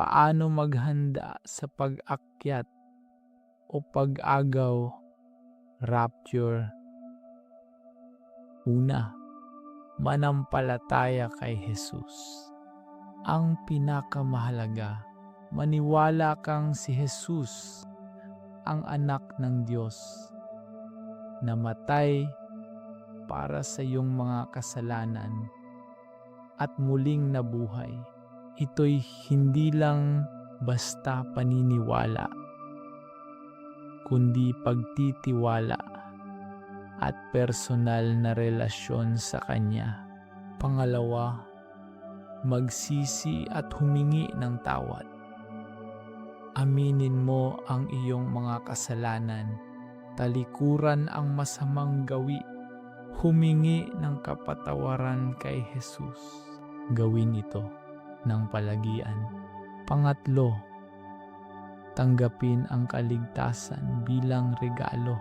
Paano maghanda sa pag-akyat o pag-agaw, rapture? Una, manampalataya kay Jesus. Ang pinakamahalaga, maniwala kang si Jesus, ang anak ng Diyos, namatay para sa iyong mga kasalanan at muling nabuhay. Ito'y hindi lang basta paniniwala, kundi pagtitiwala at personal na relasyon sa Kanya. Pangalawa, magsisi at humingi ng tawad. Aminin mo ang iyong mga kasalanan, talikuran ang masamang gawi, humingi ng kapatawaran kay Jesus. Gawin ito ng palagian. Pangatlo, tanggapin ang kaligtasan bilang regalo.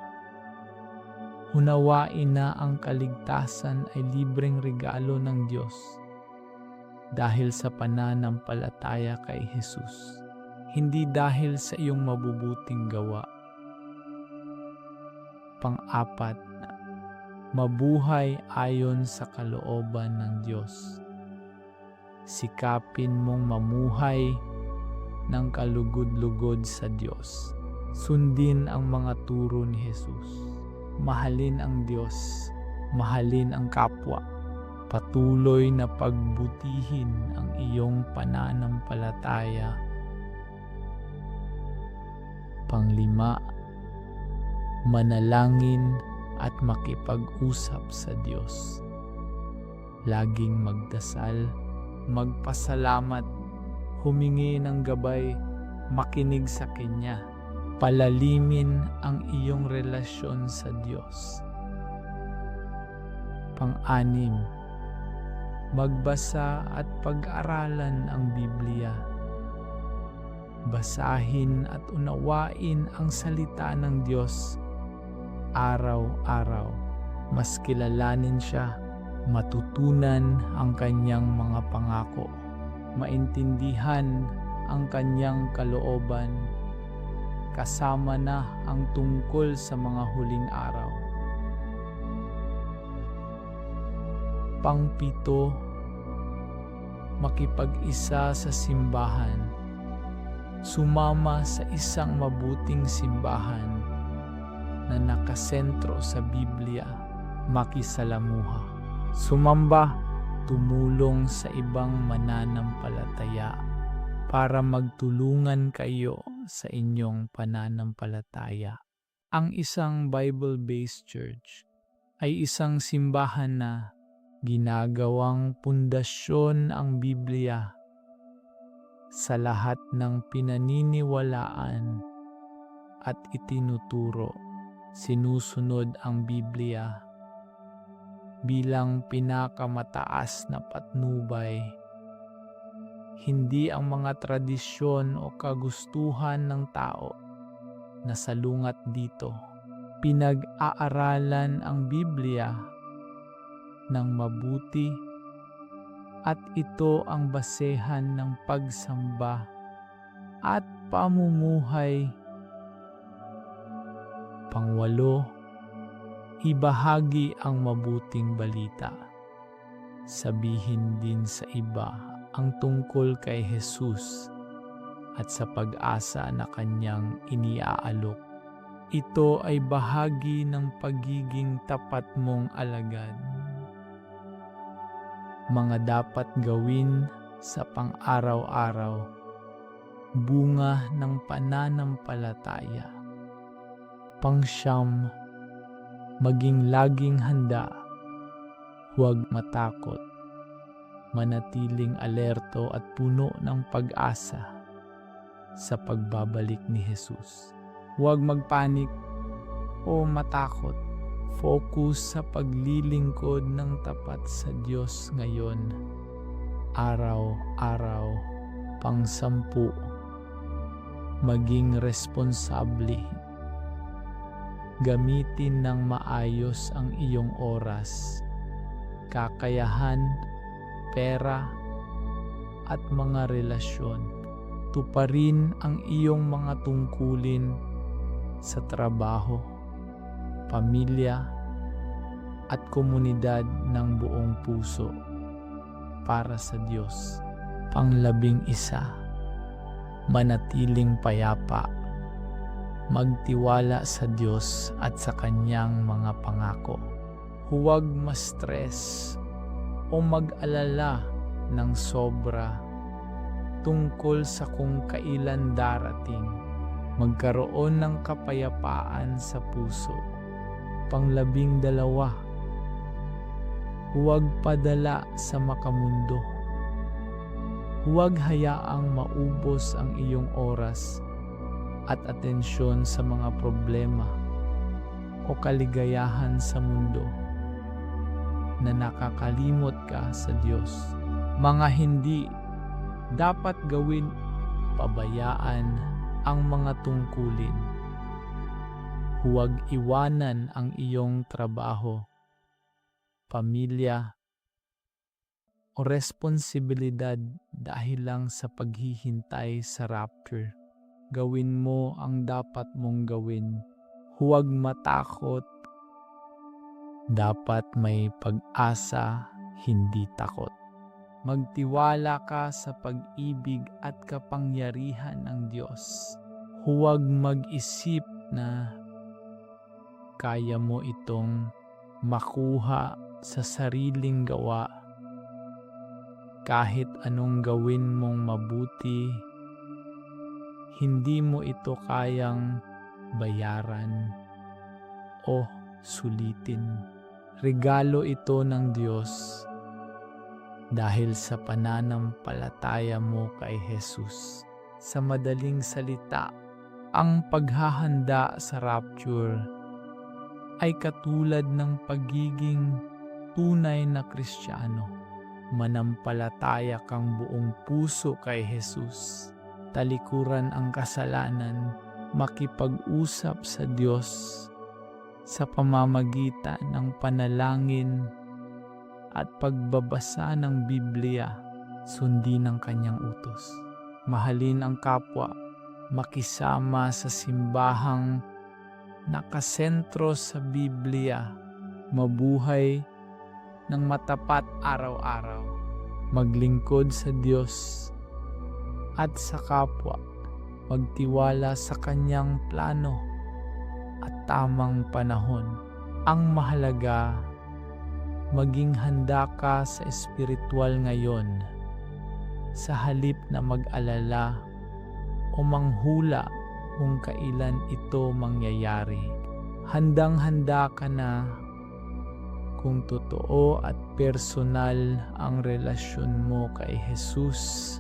Unawain na ang kaligtasan ay libreng regalo ng Diyos dahil sa pananampalataya kay Jesus, hindi dahil sa iyong mabubuting gawa. Pang-apat, mabuhay ayon sa kalooban ng Diyos. Sikapin mong mamuhay ng kalugod-lugod sa Diyos. Sundin ang mga turo ni Jesus mahalin ang Diyos, mahalin ang kapwa, patuloy na pagbutihin ang iyong pananampalataya. Panglima, manalangin at makipag-usap sa Diyos. Laging magdasal, magpasalamat, humingi ng gabay, makinig sa Kanya palalimin ang iyong relasyon sa Diyos. Pang-anim, magbasa at pag-aralan ang Biblia. Basahin at unawain ang salita ng Diyos araw-araw. Mas kilalanin siya, matutunan ang kanyang mga pangako, maintindihan ang kanyang kalooban kasama na ang tungkol sa mga huling araw. Pangpito, makipag-isa sa simbahan. Sumama sa isang mabuting simbahan na nakasentro sa Biblia, makisalamuha. Sumamba, tumulong sa ibang mananampalataya para magtulungan kayo sa inyong pananampalataya. Ang isang Bible-based church ay isang simbahan na ginagawang pundasyon ang Biblia sa lahat ng pinaniniwalaan at itinuturo. Sinusunod ang Biblia bilang pinakamataas na patnubay hindi ang mga tradisyon o kagustuhan ng tao na salungat dito. Pinag-aaralan ang Biblia ng mabuti at ito ang basehan ng pagsamba at pamumuhay. Pangwalo, ibahagi ang mabuting balita. Sabihin din sa iba ang tungkol kay Jesus at sa pag-asa na kanyang iniaalok. Ito ay bahagi ng pagiging tapat mong alagad. Mga dapat gawin sa pang-araw-araw, bunga ng pananampalataya. Pangsyam, maging laging handa, huwag matakot manatiling alerto at puno ng pag-asa sa pagbabalik ni Jesus. Huwag magpanik o matakot. Focus sa paglilingkod ng tapat sa Diyos ngayon. Araw-araw, pang-sampu. Maging responsable. Gamitin ng maayos ang iyong oras, kakayahan pera at mga relasyon. tuparin ang iyong mga tungkulin sa trabaho, pamilya, at komunidad ng buong puso para sa Diyos. Panglabing isa, manatiling payapa, magtiwala sa Diyos at sa Kanyang mga pangako. Huwag ma-stress o mag-alala ng sobra tungkol sa kung kailan darating. Magkaroon ng kapayapaan sa puso. Panglabing dalawa, huwag padala sa makamundo. Huwag hayaang maubos ang iyong oras at atensyon sa mga problema o kaligayahan sa mundo na nakakalimot ka sa Diyos. Mga hindi dapat gawin pabayaan ang mga tungkulin. Huwag iwanan ang iyong trabaho, pamilya, o responsibilidad dahil lang sa paghihintay sa rapture. Gawin mo ang dapat mong gawin. Huwag matakot. Dapat may pag-asa, hindi takot. Magtiwala ka sa pag-ibig at kapangyarihan ng Diyos. Huwag mag-isip na kaya mo itong makuha sa sariling gawa kahit anong gawin mong mabuti, hindi mo ito kayang bayaran o sulitin. Regalo ito ng Diyos dahil sa pananampalataya mo kay Jesus. Sa madaling salita, ang paghahanda sa rapture ay katulad ng pagiging tunay na Kristiyano manampalataya kang buong puso kay Jesus. Talikuran ang kasalanan, makipag-usap sa Diyos sa pamamagitan ng panalangin at pagbabasa ng Biblia, sundin ang kanyang utos. Mahalin ang kapwa, makisama sa simbahang nakasentro sa Biblia, mabuhay ng matapat araw-araw, maglingkod sa Diyos at sa kapwa, magtiwala sa Kanyang plano at tamang panahon. Ang mahalaga, maging handa ka sa espiritual ngayon sa halip na mag-alala o manghula kung kailan ito mangyayari. Handang-handa ka na kung totoo at personal ang relasyon mo kay Jesus